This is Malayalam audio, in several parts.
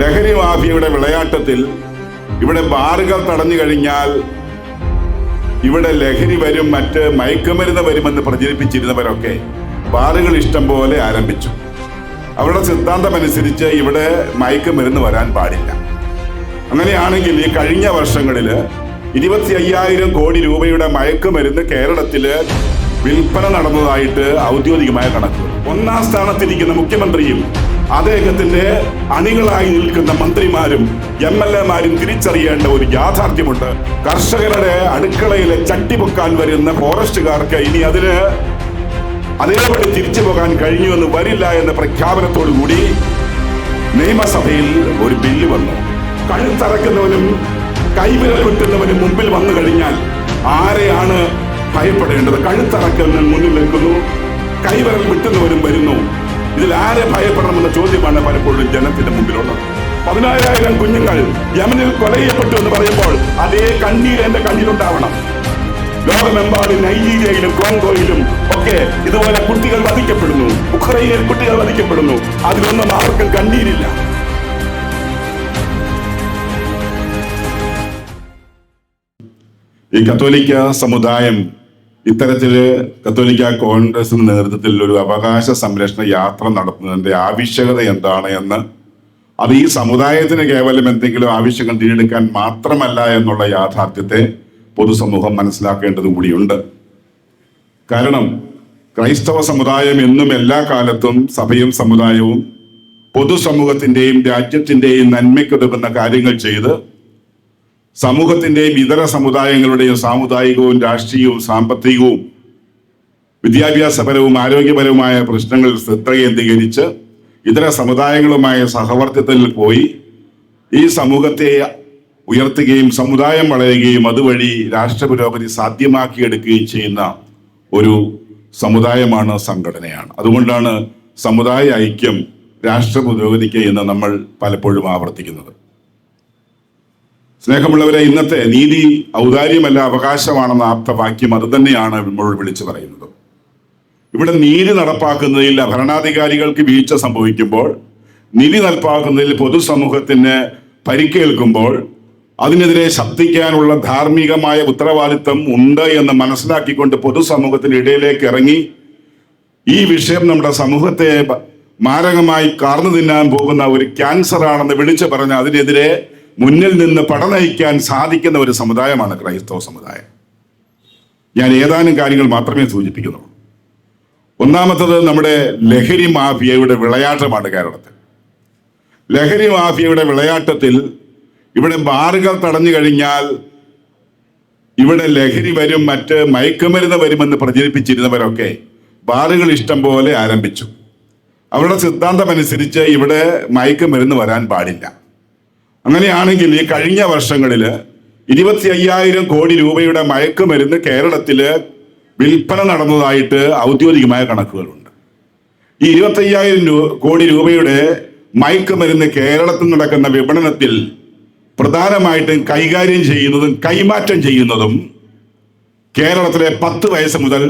ലഹരി മാഫിയയുടെ വിളയാട്ടത്തിൽ ഇവിടെ ബാറുകൾ തടഞ്ഞു കഴിഞ്ഞാൽ ഇവിടെ ലഹരി വരും മറ്റ് മയക്കുമരുന്ന് വരുമെന്ന് പ്രചരിപ്പിച്ചിരുന്നവരൊക്കെ ബാറുകൾ ഇഷ്ടം പോലെ ആരംഭിച്ചു. അവരുടെ സിദ്ധാന്തമനുസരിച്ച് ഇവിടെ മയക്കുമരുന്ന് വരാൻ പാടില്ല. അങ്ങനെയാണെങ്കിൽ ഈ കഴിഞ്ഞ വർഷങ്ങളിൽ ഇരുപത്തി അയ്യായിരം കോടി രൂപയുടെ മയക്കുമരുന്ന് കേരളത്തിൽ വിൽപ്പന നടന്നതായിട്ട് ഔദ്യോഗികമായ കണക്ക്. ഒന്നാം സ്ഥാനത്തിരിക്കുന്ന മുഖ്യമന്ത്രിയും അദ്ദേഹത്തിന്റെ അണികളായി നിൽക്കുന്ന മന്ത്രിമാരും എം എൽ എമാരും തിരിച്ചറിയേണ്ട ഒരു യാഥാർത്ഥ്യമുണ്ട്. കർഷകരുടെ അടുക്കളയിലെ ചട്ടി പൊക്കാൻ വരുന്ന ഫോറസ്റ്റുകാർക്ക് ഇനി അതിന് അതേപടി തിരിച്ചു പോകാൻ കഴിഞ്ഞു എന്ന് വരില്ല എന്ന പ്രഖ്യാപനത്തോടു കൂടി നിയമസഭയിൽ ഒരു ബില്ല് വന്നു. കഴുത്തറക്കുന്നവനും കൈവിരൽ വെട്ടുന്നവനും മുമ്പിൽ വന്നു കഴിഞ്ഞാൽ ആരെയാണ് ഭയപ്പെടേണ്ടത്? കഴുത്തറക്കുന്നവൻ മുന്നിൽ നിൽക്കുന്നു കൈവിരൽ വെട്ടുന്നവരും വരുന്നു. ഇതിൽ ആരെ ഭയപ്പെടണമെന്ന ചോദ്യമാണ് പലപ്പോഴും ജനത്തിന്റെ മുമ്പിലുള്ളത്. പതിനായിരം കുഞ്ഞുങ്ങൾ യമനിൽ കൊല ചെയ്യപ്പെട്ടു എന്ന് പറയുമ്പോൾ അതേ കണ്ണീർ എന്റെ കണ്ണിലുണ്ടാവണം. ലോകമെമ്പാടും നൈജീരിയയിലും കോങ്കോയിലും ഒക്കെ ഇതുപോലെ കുട്ടികൾ വധിക്കപ്പെടുന്നു. ഉക്രൈനിൽ കുട്ടികൾ വധിക്കപ്പെടുന്നു. അതിലൊന്നും ആർക്കും കണ്ണീരില്ല. ഈ കത്തോലിക്ക സമുദായം ഇത്തരത്തിൽ കത്തോലിക്ക കോൺഗ്രസിന്റെ നേതൃത്വത്തിൽ ഒരു അവകാശ സംരക്ഷണ യാത്ര നടത്തുന്നതിന്റെ ആവശ്യകത എന്താണ് എന്ന് അത് ഈ സമുദായത്തിന് കേവലം എന്തെങ്കിലും ആവശ്യങ്ങൾ നേടിയെടുക്കാൻ മാത്രമല്ല എന്നുള്ള യാഥാർത്ഥ്യത്തെ പൊതുസമൂഹം മനസ്സിലാക്കേണ്ടത് കൂടിയുണ്ട്. കാരണം ക്രൈസ്തവ സമുദായം എന്നും എല്ലാ കാലത്തും സഭയും സമുദായവും പൊതുസമൂഹത്തിന്റെയും രാജ്യത്തിന്റെയും നന്മയ്ക്കുതകുന്ന കാര്യങ്ങൾ ചെയ്ത് സമൂഹത്തിന്റെയും ഇതര സമുദായങ്ങളുടെയും സാമുദായികവും രാഷ്ട്രീയവും സാമ്പത്തികവും വിദ്യാഭ്യാസപരവും ആരോഗ്യപരവുമായ പ്രശ്നങ്ങളിൽ ശ്രദ്ധ കേന്ദ്രീകരിച്ച് ഇതര സമുദായങ്ങളുമായ സഹവർത്തിത്വത്തിൽ പോയി ഈ സമൂഹത്തെ ഉയർത്തുകയും സമുദായം വളരുകയും അതുവഴി രാഷ്ട്ര പുരോഗതി സാധ്യമാക്കിയെടുക്കുകയും ചെയ്യുന്ന ഒരു സമുദായമാണ് സംഘടനയാണ്. അതുകൊണ്ടാണ് സമുദായ ഐക്യം രാഷ്ട്ര പുരോഗതിക്ക് എന്ന് നമ്മൾ പലപ്പോഴും ആവർത്തിക്കുന്നത്. സ്നേഹമുള്ളവരെ ഇന്നത്തെ നീതി ഔദാര്യമല്ല അവകാശമാണെന്ന ആപ്തവാക്യം അത് തന്നെയാണ് നമ്മൾ വിളിച്ചു പറയുന്നത്. ഇവിടെ നീതി നടപ്പാക്കുന്നതിൽ ഭരണാധികാരികൾക്ക് വീഴ്ച സംഭവിക്കുമ്പോൾ നീതി നടപ്പാക്കുന്നതിൽ പൊതുസമൂഹത്തിന് പരിക്കേൽക്കുമ്പോൾ അതിനെതിരെ ശബ്ദിക്കാനുള്ള ധാർമ്മികമായ ഉത്തരവാദിത്വം ഉണ്ട് എന്ന് മനസ്സിലാക്കിക്കൊണ്ട് പൊതുസമൂഹത്തിന്റെ ഇടയിലേക്ക് ഇറങ്ങി ഈ വിഷയം നമ്മുടെ സമൂഹത്തെ മാരകമായി കാർന്നു തിന്നാൻ പോകുന്ന ഒരു ക്യാൻസർ ആണെന്ന് വിളിച്ചു പറഞ്ഞ് അതിനെതിരെ മുന്നിൽ നിന്ന് പടനയിക്കാൻ സാധിക്കുന്ന ഒരു സമുദായമാണ് ക്രൈസ്തവ സമുദായം. ഞാൻ ഏതാനും കാര്യങ്ങൾ മാത്രമേ സൂചിപ്പിക്കുന്നുള്ളൂ. ഒന്നാമത്തത് നമ്മുടെ ലഹരി മാഫിയയുടെ വിളയാട്ടമാണ് കേരളത്തിൽ. ലഹരി മാഫിയയുടെ വിളയാട്ടത്തിൽ ഇവിടെ ബാറുകൾ തടഞ്ഞു കഴിഞ്ഞാൽ ഇവിടെ ലഹരി വരും മറ്റ് മയക്കുമരുന്ന് വരുമെന്ന് പ്രചരിപ്പിച്ചിരുന്നവരൊക്കെ ബാറുകൾ ഇഷ്ടം പോലെ ആരംഭിച്ചു. അവരുടെ സിദ്ധാന്തമനുസരിച്ച് ഇവിടെ മയക്കുമരുന്ന് വരാൻ പാടില്ല. അങ്ങനെയാണെങ്കിൽ ഈ കഴിഞ്ഞ വർഷങ്ങളിൽ ഇരുപത്തി അയ്യായിരം കോടി രൂപയുടെ മയക്കുമരുന്ന് കേരളത്തിൽ വിൽപ്പന നടന്നതായിട്ട് ഔദ്യോഗികമായ കണക്കുകളുണ്ട്. ഈ ഇരുപത്തി അയ്യായിരം കോടി രൂപയുടെ മയക്കുമരുന്ന് കേരളത്തിൽ നടക്കുന്ന വിപണനത്തിൽ പ്രധാനമായിട്ടും കൈകാര്യം ചെയ്യുന്നതും കൈമാറ്റം ചെയ്യുന്നതും കേരളത്തിലെ പത്ത് വയസ്സ് മുതൽ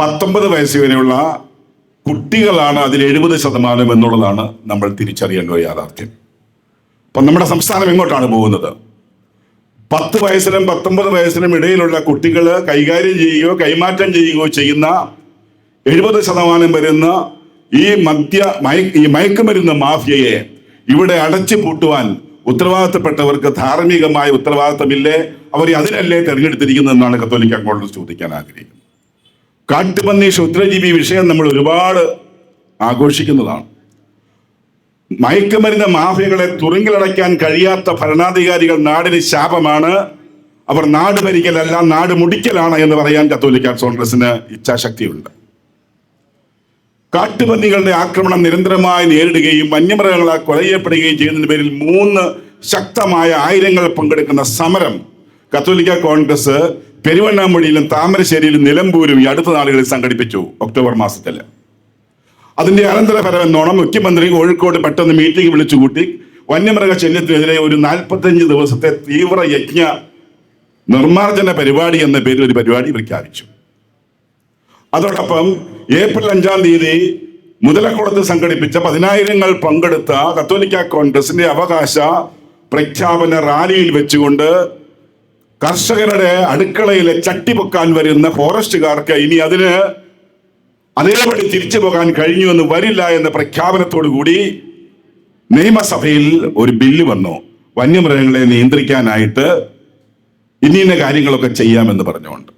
പത്തൊമ്പത് വയസ്സ് വരെയുള്ള കുട്ടികളാണ് അതിൽ എഴുപത് ശതമാനം എന്നുള്ളതാണ് നമ്മൾ തിരിച്ചറിയേണ്ട യാഥാർത്ഥ്യം. അപ്പൊ നമ്മുടെ സംസ്ഥാനം എങ്ങോട്ടാണ് പോകുന്നത്? പത്ത് വയസ്സിനും പത്തൊമ്പത് വയസ്സിനും ഇടയിലുള്ള കുട്ടികൾ കൈകാര്യം ചെയ്യുകയോ കൈമാറ്റം ചെയ്യുകയോ ചെയ്യുന്ന എഴുപത് ശതമാനം വരുന്ന ഈ മദ്യ ഈ മയക്കുമരുന്ന് മാഫിയയെ ഇവിടെ അടച്ചു പൂട്ടുവാൻ ഉത്തരവാദിത്തപ്പെട്ടവർക്ക് ധാർമ്മികമായ ഉത്തരവാദിത്തമില്ലേ? അവർ അതിനല്ലേ തെരഞ്ഞെടുത്തിരിക്കുന്നതെന്നാണ് കത്തോലിക്ക കോൺഗ്രസ് ചോദിക്കാൻ ആഗ്രഹിക്കുന്നത്. കാട്ടുപന്നി ക്ഷുദ്രജീവി വിഷയം നമ്മൾ ഒരുപാട് ആഘോഷിക്കുന്നതാണ്. മയക്കുമരുന്ന് മാഫിയകളെ തുറങ്കിലടയ്ക്കാൻ കഴിയാത്ത ഭരണാധികാരികൾ നാടിന് ശാപമാണ്. അവർ നാട് ഭരിക്കലല്ല നാട് മുടിക്കലാണ് എന്ന് പറയാൻ കത്തോലിക്ക കോൺഗ്രസിന് ഇച്ഛാശക്തിയുണ്ട്. കാട്ടുപന്നികളുടെ ആക്രമണം നിരന്തരമായി നേരിടുകയും വന്യമൃഗങ്ങളാൽ കൊല ചെയ്യപ്പെടുകയും ചെയ്യുന്നതിന് പേരിൽ മൂന്ന് ശക്തമായ ആയിരങ്ങൾ പങ്കെടുക്കുന്ന സമരം കത്തോലിക്ക കോൺഗ്രസ് പെരുവണ്ണാമൊഴിയിലും താമരശ്ശേരിയിലും നിലമ്പൂരും ഈ അടുത്ത നാളുകളിൽ സംഘടിപ്പിച്ചു ഒക്ടോബർ മാസത്തിൽ അതിന്റെ അനന്തരഫലം എന്നോണം മുഖ്യമന്ത്രി കോഴിക്കോട് പെട്ടെന്ന് മീറ്റിംഗ് വിളിച്ചുകൂട്ടി. വന്യമൃഗ ശല്യത്തിനെതിരെ ഒരു നാൽപ്പത്തഞ്ച് ദിവസത്തെ തീവ്ര യജ്ഞ നിർമ്മാർജന പരിപാടി എന്ന പേരിൽ ഒരു പരിപാടി പ്രഖ്യാപിച്ചു. അതോടൊപ്പം ഏപ്രിൽ അഞ്ചാം തീയതി മുതലക്കുളത്ത് സംഘടിപ്പിച്ച പതിനായിരങ്ങൾ പങ്കെടുത്ത കത്തോലിക്ക കോൺഗ്രസിന്റെ അവകാശ പ്രഖ്യാപന റാലിയിൽ വെച്ചുകൊണ്ട് കർഷകരുടെ അടുക്കളയിലെ ചട്ടി പൊക്കാൻ വരുന്ന ഫോറസ്റ്റുകാർക്ക് ഇനി അതിന് അതേപടി തിരിച്ചു പോകാൻ കഴിഞ്ഞു എന്ന് വരില്ല എന്ന പ്രഖ്യാപനത്തോടു കൂടി നിയമസഭയിൽ ഒരു ബില്ല് വന്നു. വന്യമൃഗങ്ങളെ നിയന്ത്രിക്കാനായിട്ട് ഇന്ന ഇന്ന കാര്യങ്ങളൊക്കെ ചെയ്യാമെന്ന് പറഞ്ഞുകൊണ്ട്.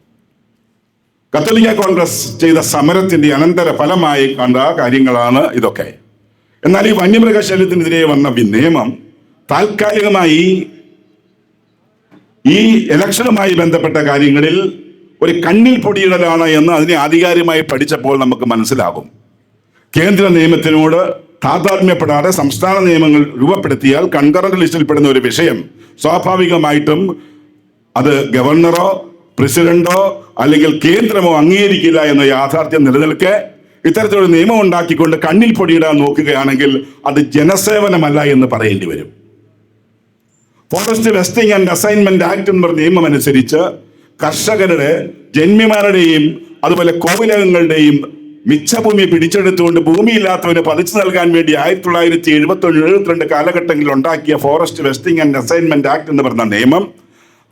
കത്തോലിക്ക കോൺഗ്രസ് ചെയ്ത സമരത്തിന്റെ അനന്തര ഫലമായി കണ്ട കാര്യങ്ങളാണ് ഇതൊക്കെ. എന്നാൽ ഈ വന്യമൃഗശല്യത്തിനെതിരെ വന്ന നിയമം താൽക്കാലികമായി ഈ ഇലക്ഷനുമായി ബന്ധപ്പെട്ട കാര്യങ്ങളിൽ ഒരു കണ്ണിൽ പൊടിയിടലാണ് എന്ന് അതിനെ ആധികാരികമായി പഠിച്ചപ്പോൾ നമുക്ക് മനസ്സിലാകും. കേന്ദ്ര നിയമത്തിനോട് താതാത്മ്യപ്പെടാതെ സംസ്ഥാന നിയമങ്ങൾ രൂപപ്പെടുത്തിയാൽ കൺകറന്റ് ലിസ്റ്റിൽ പെടുന്ന ഒരു വിഷയം സ്വാഭാവികമായിട്ടും അത് ഗവർണറോ പ്രസിഡന്റോ അല്ലെങ്കിൽ കേന്ദ്രമോ അംഗീകരിക്കില്ല എന്ന യാഥാർത്ഥ്യം നിലനിൽക്കെ ഇത്തരത്തിലൊരു നിയമം ഉണ്ടാക്കിക്കൊണ്ട് കണ്ണിൽ പൊടിയിടാൻ നോക്കുകയാണെങ്കിൽ അത് ജനസേവനമല്ല എന്ന് പറയേണ്ടി വരും. Forest vesting and assignment act എന്ന നിയമം അനുസരിച്ച് കർഷകരുടെ ജന്മിമാരുടെയും അതുപോലെ കോവിലകങ്ങളുടെയും മിച്ചഭൂമി പിടിച്ചെടുത്തുകൊണ്ട് ഭൂമിയില്ലാത്തവന് പതിച്ചു നൽകാൻ വേണ്ടി ആയിരത്തി തൊള്ളായിരത്തി എഴുപത്തി എഴുപത്തിരണ്ട് കാലഘട്ടങ്ങളിൽ ഉണ്ടാക്കിയ forest vesting and assignment act എന്ന് പറഞ്ഞ നിയമം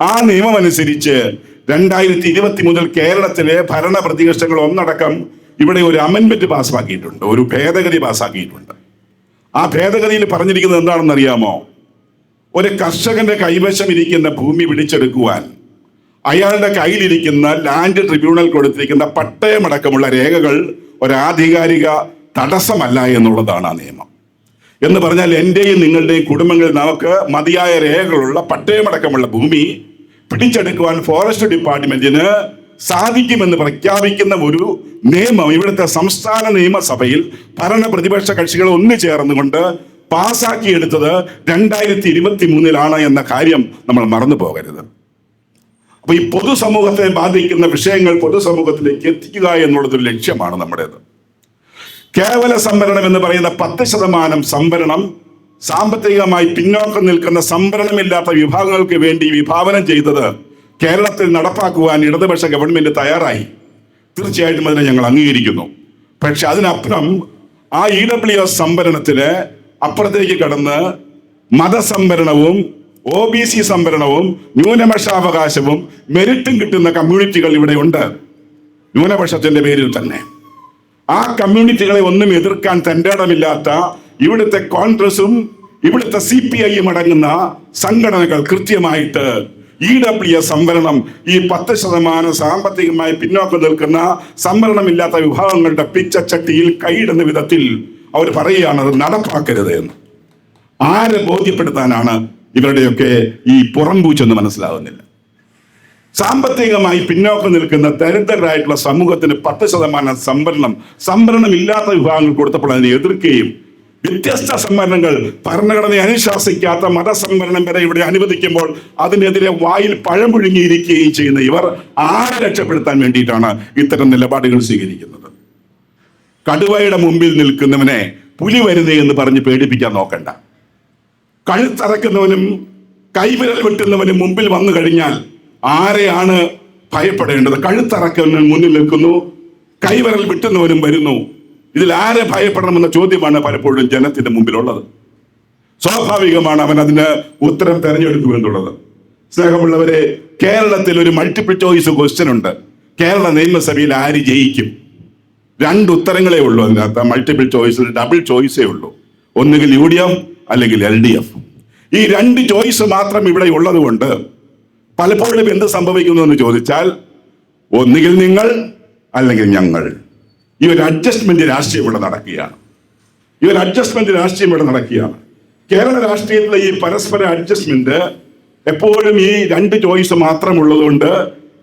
ആ നിയമം അനുസരിച്ച് രണ്ടായിരത്തി ഇരുപത്തി മുതൽ കേരളത്തിലെ ഭരണ പ്രതിപക്ഷങ്ങൾ ഒന്നടക്കം ഇവിടെ ഒരു അമെന്റ്മെന്റ് പാസ്സാക്കിയിട്ടുണ്ട് ഒരു ഭേദഗതി പാസ്സാക്കിയിട്ടുണ്ട്. ആ ഭേദഗതിയിൽ പറഞ്ഞിരിക്കുന്നത് എന്താണെന്ന് അറിയാമോ ഒരു കർഷകന്റെ കൈവശം ഇരിക്കുന്ന ഭൂമി പിടിച്ചെടുക്കുവാൻ അയാളുടെ കയ്യിലിരിക്കുന്ന ലാൻഡ് ട്രിബ്യൂണൽ കൊടുത്തിരിക്കുന്ന പട്ടയമടക്കമുള്ള രേഖകൾ ഒരാധികാരിക തടസ്സമല്ല എന്നുള്ളതാണ് ആ നിയമം. എന്ന് പറഞ്ഞാൽ എന്റെയും നിങ്ങളുടെയും കുടുംബങ്ങളിൽ നമുക്ക് മതിയായ രേഖകളുള്ള പട്ടയമടക്കമുള്ള ഭൂമി പിടിച്ചെടുക്കുവാൻ ഫോറസ്റ്റ് ഡിപ്പാർട്ട്മെന്റിന് സാധിക്കുമെന്ന് പ്രഖ്യാപിക്കുന്ന ഒരു നിയമം ഇവിടുത്തെ സംസ്ഥാന നിയമസഭയിൽ ഭരണ പ്രതിപക്ഷ കക്ഷികൾ ഒന്നു ചേർന്നുകൊണ്ട് പാസാക്കിയെടുത്തത് രണ്ടായിരത്തി ഇരുപത്തി മൂന്നിലാണ് എന്ന കാര്യം നമ്മൾ മറന്നു പോകരുത് അപ്പൊ ഈ പൊതുസമൂഹത്തെ ബാധിക്കുന്ന വിഷയങ്ങൾ പൊതുസമൂഹത്തിലേക്ക് എത്തിക്കുക എന്നുള്ളതൊരു ലക്ഷ്യമാണ് നമ്മുടേത്. കേവല സംവരണം എന്ന് പറയുന്ന പത്ത് ശതമാനം സംവരണം സാമ്പത്തികമായി പിന്നോക്കം നിൽക്കുന്ന സംവരണമില്ലാത്ത വിഭാഗങ്ങൾക്ക് വേണ്ടി വിഭാവനം ചെയ്തത് കേരളത്തിൽ നടപ്പാക്കുവാൻ ഇടതുപക്ഷ ഗവൺമെന്റ് തയ്യാറായി. തീർച്ചയായിട്ടും അതിനെ ഞങ്ങൾ അംഗീകരിക്കുന്നു. പക്ഷെ അതിനപ്പുറം ആ ഇ ഡബ്ല്യു എസ് സംവരണത്തിന് അപ്പുറത്തേക്ക് കടന്ന് മതസംവരണവും ഒ ബി സി സംവരണവും ന്യൂനപക്ഷാവകാശവും മെറിറ്റും കിട്ടുന്ന കമ്മ്യൂണിറ്റികൾ ഇവിടെ ഉണ്ട് ന്യൂനപക്ഷത്തിന്റെ പേരിൽ തന്നെ. ആ കമ്മ്യൂണിറ്റികളെ ഒന്നും എതിർക്കാൻ തന്റെ ഇടമില്ലാത്ത ഇവിടുത്തെ കോൺഗ്രസും ഇവിടുത്തെ സി പി ഐയും അടങ്ങുന്ന സംഘടനകൾ കൃത്യമായിട്ട് ഇ ഡബ്ല്യു എസ് സംവരണം ഈ പത്ത് ശതമാനം സാമ്പത്തികമായി പിന്നോക്കം നിൽക്കുന്ന സംവരണമില്ലാത്ത വിഭാഗങ്ങളുടെ പിച്ചച്ചട്ടിയിൽ കൈയിടുന്ന വിധത്തിൽ അവർ പറയുകയാണ് അത് നടപ്പാക്കരുത് എന്ന്. ആരെ ബോധ്യപ്പെടുത്താനാണ് ഇവരുടെയൊക്കെ ഈ പുറംപൂച്ചെന്ന് മനസ്സിലാവുന്നില്ല. സാമ്പത്തികമായി പിന്നോക്കം നിൽക്കുന്ന ദരിദ്രരായിട്ടുള്ള സമൂഹത്തിന് പത്ത് ശതമാനം സംവരണം സംവരണം ഇല്ലാത്ത വിഭാഗങ്ങൾ കൊടുത്തപ്പോൾ അതിനെ എതിർക്കുകയും വ്യത്യസ്ത സംവരണങ്ങൾ ഭരണഘടനയെ അനുശാസിക്കാത്ത മതസംവരണം വരെ ഇവിടെ അനുവദിക്കുമ്പോൾ അതിനെതിരെ വായിൽ പഴം പുഴുങ്ങിയിരിക്കുകയും ചെയ്യുന്ന ഇവർ ആരെ രക്ഷപ്പെടുത്താൻ വേണ്ടിയിട്ടാണ് ഇത്തരം നിലപാടുകൾ സ്വീകരിക്കുന്നത്? കടുവയുടെ മുമ്പിൽ നിൽക്കുന്നവനെ പുലി വരുന്നേ എന്ന് പറഞ്ഞ് പേടിപ്പിക്കാൻ നോക്കണ്ട. കഴുത്തറക്കുന്നവനും കൈവിരൽ വെട്ടുന്നവനും മുമ്പിൽ വന്നു കഴിഞ്ഞാൽ ആരെയാണ് ഭയപ്പെടേണ്ടത്? കഴുത്തറക്കുന്നവൻ മുന്നിൽ നിൽക്കുന്നു കൈവിരൽ വെട്ടുന്നവനും വരുന്നു. ഇതിൽ ആരെ ഭയപ്പെടണമെന്ന ചോദ്യമാണ് പലപ്പോഴും ജനത്തിന്റെ മുമ്പിലുള്ളത്. സ്വാഭാവികമാണ് അവൻ അതിന് ഉത്തരം തെരഞ്ഞെടുക്കുമെന്നുള്ളത് സ്നേഹമുള്ളവരെ കേരളത്തിൽ ഒരു മൾട്ടിപ്പിൾ ചോയ്സ് ക്വസ്റ്റ്യൻ ഉണ്ട്. കേരള നിയമസഭയിൽ ആര് ജയിക്കും? രണ്ട് ഉത്തരങ്ങളേ ഉള്ളൂ അതിനകത്ത്. മൾട്ടിപ്പിൾ ചോയ്സിൽ ഡബിൾ ചോയ്സേ ഉള്ളൂ. ഒന്നുകിൽ യു ഡി എഫ് അല്ലെങ്കിൽ എൽ ഡി എഫ് ഈ രണ്ട് ചോയ്സ് മാത്രം ഇവിടെ ഉള്ളത് കൊണ്ട് പലപ്പോഴും എന്ത് സംഭവിക്കുന്നു എന്ന് ചോദിച്ചാൽ ഒന്നുകിൽ നിങ്ങൾ അല്ലെങ്കിൽ ഞങ്ങൾ. ഈ ഒരു അഡ്ജസ്റ്റ്മെന്റ് രാഷ്ട്രീയം ഇവിടെ നടക്കുകയാണ്. ഈ ഒരു അഡ്ജസ്റ്റ്മെന്റ് രാഷ്ട്രീയം ഇവിടെ നടക്കുകയാണ്. കേരള രാഷ്ട്രീയത്തിലെ ഈ പരസ്പര അഡ്ജസ്റ്റ്മെന്റ് എപ്പോഴും ഈ രണ്ട് ചോയ്സ് മാത്രമുള്ളതുകൊണ്ട്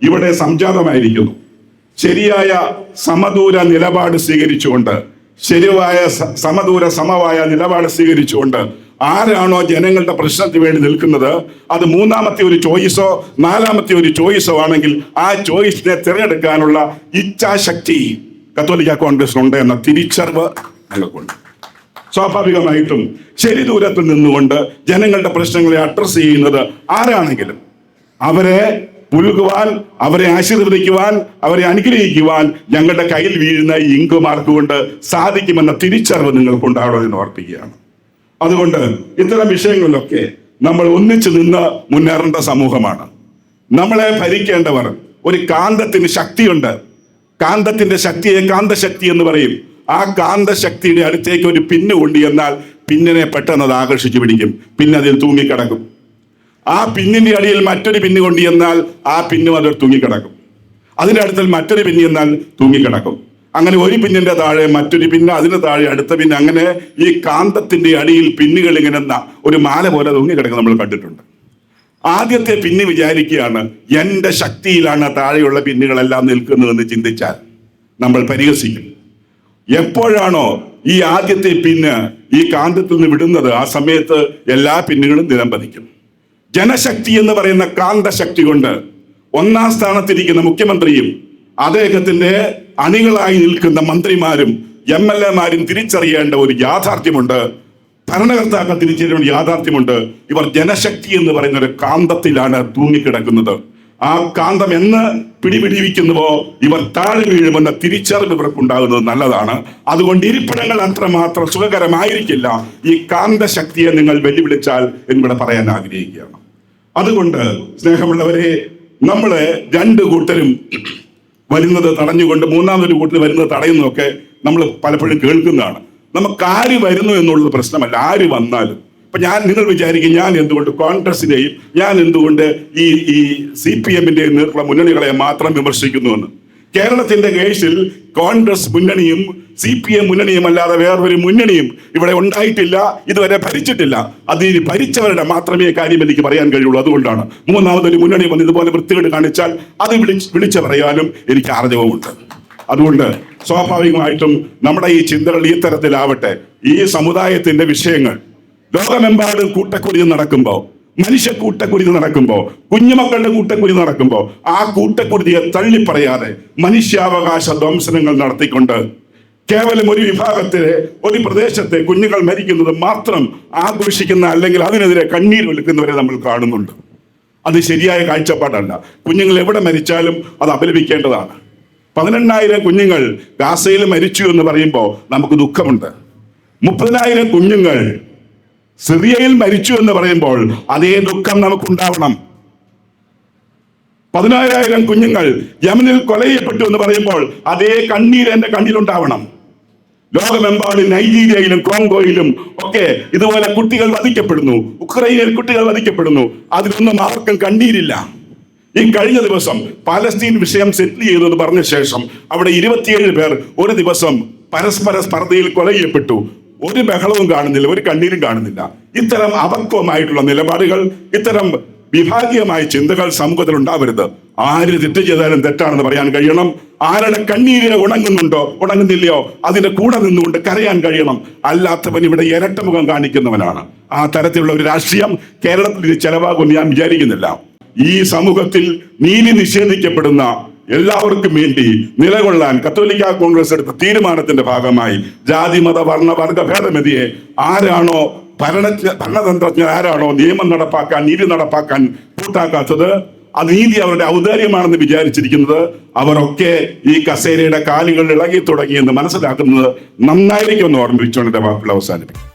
ഇവിടെ സംജാതമായിരിക്കുന്നു. ശരിയായ സമദൂര നിലപാട് സ്വീകരിച്ചുകൊണ്ട് ശരിയായ സ- സമദൂര സമവായ നിലപാട് സ്വീകരിച്ചുകൊണ്ട് ആരാണോ ജനങ്ങളുടെ പ്രശ്നത്തിന് വേണ്ടി നിൽക്കുന്നത് അത് മൂന്നാമത്തെ ഒരു ചോയ്സോ നാലാമത്തെ ഒരു ചോയ്സോ ആണെങ്കിൽ ആ ചോയ്സിനെ തിരഞ്ഞെടുക്കാനുള്ള ഇച്ഛാശക്തി കത്തോലിക്ക കോൺഗ്രസിനുണ്ട് എന്ന തിരിച്ചറിവ് ഞങ്ങൾക്കുണ്ട് സ്വാഭാവികമായിട്ടും ശരി ദൂരത്തിൽ നിന്നുകൊണ്ട് ജനങ്ങളുടെ പ്രശ്നങ്ങളെ അഡ്രസ് ചെയ്യുന്നത് ആരാണെങ്കിലും അവരെ പുലുകുവാൻ അവരെ ആശീർവദിക്കുവാൻ അവരെ അനുഗ്രഹിക്കുവാൻ ഞങ്ങളുടെ കയ്യിൽ വീഴുന്ന ഇങ്കുമാർക്ക് കൊണ്ട് സാധിക്കുമെന്ന തിരിച്ചറിവ് നിങ്ങൾക്ക് ഉണ്ടാകണമെന്ന് ഓർപ്പിക്കുകയാണ്. അതുകൊണ്ട് ഇത്തരം വിഷയങ്ങളിലൊക്കെ നമ്മൾ ഒന്നിച്ചു നിന്ന് മുന്നേറേണ്ട സമൂഹമാണ്. നമ്മളെ ഭരിക്കേണ്ടവർ ഒരു കാന്തത്തിന് ശക്തിയുണ്ട്. കാന്തത്തിന്റെ ശക്തിയെ കാന്തശക്തി എന്ന് പറയും. ആ കാന്തശക്തിയുടെ അടുത്തേക്ക് ഒരു പിന്ന് കൊണ്ടു എന്നാൽ പിന്നിനെ പെട്ടെന്ന് അത് ആകർഷിച്ചു പിടിക്കും. പിന്നെ അതിൽ തൂങ്ങിക്കിടക്കും. ആ പിന്നിന്റെ അടിയിൽ മറ്റൊരു പിന്ന് കൊണ്ടു ചെന്നാൽ ആ പിന്നും അതിൽ തൂങ്ങിക്കിടക്കും. അതിന്റെ അടുത്തിൽ മറ്റൊരു പിന്ന് എന്നാൽ തൂങ്ങിക്കിടക്കും. അങ്ങനെ ഒരു പിന്നിന്റെ താഴെ മറ്റൊരു പിന്ന് അതിന് താഴെ അടുത്ത പിന്ന് അങ്ങനെ ഈ കാന്തത്തിന്റെ അടിയിൽ പിന്നുകൾ ഇങ്ങനെ ഒരു മാല പോലെ തൂങ്ങിക്കിടക്കും നമ്മൾ കണ്ടിട്ടുണ്ട്. ആദ്യത്തെ പിന്ന് വിചാരിക്കുകയാണ് എന്റെ ശക്തിയിലാണ് താഴെയുള്ള പിന്നുകളെല്ലാം നിൽക്കുന്നതെന്ന് ചിന്തിച്ചാൽ നമ്മൾ പരിഹസിക്കും. എപ്പോഴാണോ ഈ ആദ്യത്തെ പിന്ന് ഈ കാന്തത്തിൽ നിന്ന് വിടുന്നത് ആ സമയത്ത് എല്ലാ പിന്നുകളും നിലം പതിക്കും ജനശക്തി എന്ന് പറയുന്ന കാന്തശക്തി കൊണ്ട് ഒന്നാം സ്ഥാനത്തിരിക്കുന്ന മുഖ്യമന്ത്രിയും അദ്ദേഹത്തിന്റെ അണികളായി നിൽക്കുന്ന മന്ത്രിമാരും എം എൽ എമാരും തിരിച്ചറിയേണ്ട ഒരു യാഥാർത്ഥ്യമുണ്ട്. ഭരണകർത്താക്കൾ തിരിച്ചറിയേണ്ട യാഥാർത്ഥ്യമുണ്ട്. ഇവർ ജനശക്തി എന്ന് പറയുന്ന ഒരു കാന്തത്തിലാണ് തൂങ്ങിക്കിടക്കുന്നത്. ആ കാന്തം എന്ന് പിടിപിടിവിക്കുന്നുവോ? ഇവർ താഴെ വീഴുമെന്ന തിരിച്ചറിവ് ഇവർക്കുണ്ടാകുന്നത് നല്ലതാണ്. അതുകൊണ്ട് ഇരിപ്പിടങ്ങൾ അത്രമാത്രം സുഖകരമായിരിക്കില്ല. ഈ കാന്തശക്തിയെ നിങ്ങൾ വെല്ലുവിളിച്ചാൽ എന്നിവിടെ പറയാൻ ആഗ്രഹിക്കുകയാണ്. അതുകൊണ്ട് സ്നേഹമുള്ളവരെ നമ്മൾ രണ്ട് കൂട്ടരും വരുന്നത് തടഞ്ഞുകൊണ്ട് മൂന്നാമതൊരു കൂട്ടർ വരുന്നത് തടയുന്നതൊക്കെ നമ്മൾ പലപ്പോഴും കേൾക്കുന്നതാണ്. നമുക്ക് ആര് വരുന്നു എന്നുള്ളത് പ്രശ്നമല്ല. ആര് വന്നാലും. ഇപ്പൊ ഞാൻ നിങ്ങൾ വിചാരിക്കും ഞാൻ എന്തുകൊണ്ട് കോൺഗ്രസിനെയും ഞാൻ എന്തുകൊണ്ട് ഈ ഈ സി പി എമ്മിന്റെ നേരിട്ടുള്ള മുന്നണികളെ മാത്രം വിമർശിക്കുന്നു എന്ന് കേരളത്തിന്റെ കേസിൽ കോൺഗ്രസ് മുന്നണിയും സി പി എം മുന്നണിയും അല്ലാതെ വേറൊരു മുന്നണിയും ഇവിടെ ഉണ്ടായിട്ടില്ല ഇതുവരെ ഭരിച്ചിട്ടില്ല. അത് ഇനി ഭരിച്ചവരുടെ മാത്രമേ കാര്യം എനിക്ക് പറയാൻ കഴിയുള്ളൂ. അതുകൊണ്ടാണ് മൂന്നാമതൊരു മുന്നണി വന്ന് ഇതുപോലെ വൃത്തികേട് കാണിച്ചാൽ അത് വിളിച്ച് വിളിച്ചു പറയാനും എനിക്ക് ആർജവമുണ്ട്. അതുകൊണ്ട് സ്വാഭാവികമായിട്ടും നമ്മുടെ ഈ ചിന്തകൾ ഈ തരത്തിലാവട്ടെ. ഈ സമുദായത്തിന്റെ വിഷയങ്ങൾ ലോകമെമ്പാടും കൂട്ടക്കുരി നടക്കുമ്പോൾ മനുഷ്യ കൂട്ടക്കുരുതി നടക്കുമ്പോൾ കുഞ്ഞുമക്കളുടെ കൂട്ടക്കുരുതി നടക്കുമ്പോൾ ആ കൂട്ടക്കുരുതിയെ തള്ളിപ്പറയാതെ മനുഷ്യാവകാശ ധ്വംസനങ്ങൾ നടത്തിക്കൊണ്ട് കേവലം ഒരു വിഭാഗത്തിലെ ഒരു പ്രദേശത്തെ കുഞ്ഞുങ്ങൾ മരിക്കുന്നത് മാത്രം ആഘോഷിക്കുന്ന അല്ലെങ്കിൽ അതിനെതിരെ കണ്ണീർ ഒലിക്കുന്നവരെ നമ്മൾ കാണുന്നുണ്ട്. അത് ശരിയായ കാഴ്ചപ്പാടല്ല. കുഞ്ഞുങ്ങൾ എവിടെ മരിച്ചാലും അത് അപലപിക്കേണ്ടതാണ്. പതിനെണ്ണായിരം കുഞ്ഞുങ്ങൾ ഗാസയിൽ മരിച്ചു എന്ന് പറയുമ്പോൾ നമുക്ക് ദുഃഖമുണ്ട്. മുപ്പതിനായിരം കുഞ്ഞുങ്ങൾ സിറിയയിൽ മരിച്ചു എന്ന് പറയുമ്പോൾ അതേ ദുഃഖം നമുക്കുണ്ടാവണം. പതിനായിരം കുഞ്ഞുങ്ങൾ യമനിൽ കൊല ചെയ്യപ്പെട്ടു എന്ന് പറയുമ്പോൾ അതേ കണ്ണീർ എന്റെ കണ്ണിലുണ്ടാവണം. ലോകമെമ്പാടും നൈജീരിയയിലും കോങ്കോയിലും ഒക്കെ ഇതുപോലെ കുട്ടികൾ വധിക്കപ്പെടുന്നു. ഉക്രൈനിൽ കുട്ടികൾ വധിക്കപ്പെടുന്നു. അതിലൊന്നും ആർക്കും കണ്ണീരില്ല. ഈ കഴിഞ്ഞ ദിവസം പാലസ്തീൻ വിഷയം സെറ്റിൽ ചെയ്തു എന്ന് പറഞ്ഞ ശേഷം അവിടെ ഇരുപത്തിയേഴ് പേർ ഒരു ദിവസം പരസ്പര സ്പർദ്ധയിൽ കൊല ചെയ്യപ്പെട്ടു ഒരു ബഹളവും കാണുന്നില്ല ഒരു കണ്ണീരും കാണുന്നില്ല. ഇത്തരം അപക്വമായിട്ടുള്ള നിലപാടുകൾ ഇത്തരം വിഭാഗീയമായ ചിന്തകൾ സമൂഹത്തിൽ ഉണ്ടാവരുത്. ആര് തെറ്റ് ചെയ്താലും തെറ്റാണെന്ന് പറയാൻ കഴിയണം. ആരുടെ കണ്ണീര് ഉണങ്ങുന്നുണ്ടോ ഉണങ്ങുന്നില്ലയോ അതിന്റെ കൂടെ നിന്നുകൊണ്ട് കരയാൻ കഴിയണം. അല്ലാത്തവൻ ഇവിടെ ഇരട്ടമുഖം കാണിക്കുന്നവനാണ്. ആ തരത്തിലുള്ള ഒരു രാഷ്ട്രീയം കേരളത്തിൽ ചെലവാകുമെന്ന് ഞാൻ വിചാരിക്കുന്നില്ല. ഈ സമൂഹത്തിൽ നീതി നിഷേധിക്കപ്പെടുന്ന എല്ലാവർക്കും വേണ്ടി നിലകൊള്ളാൻ കത്തോലിക്ക കോൺഗ്രസ് എടുത്ത തീരുമാനത്തിന്റെ ഭാഗമായി ജാതി മത വർണ വർഗ ഭേദമതിയെ ആരാണോ ഭരണ ഭരണതന്ത്രജ്ഞർ ആരാണോ നിയമം നടപ്പാക്കാൻ നീതി നടപ്പാക്കാൻ കൂട്ടാക്കാത്തത് അത് നീതി അവരുടെ ഔദാര്യമാണെന്ന് വിചാരിച്ചിരിക്കുന്നത് അവരൊക്കെ ഈ കസേരയുടെ കാലുകൾ ഇളകി തുടങ്ങിയെന്ന് മനസ്സിലാക്കുന്നത് നന്നായിരിക്കും എന്ന് ഓർമ്മിപ്പിച്ചുകൊണ്ട് വാക്കുകൾ അവസാനിപ്പിക്കും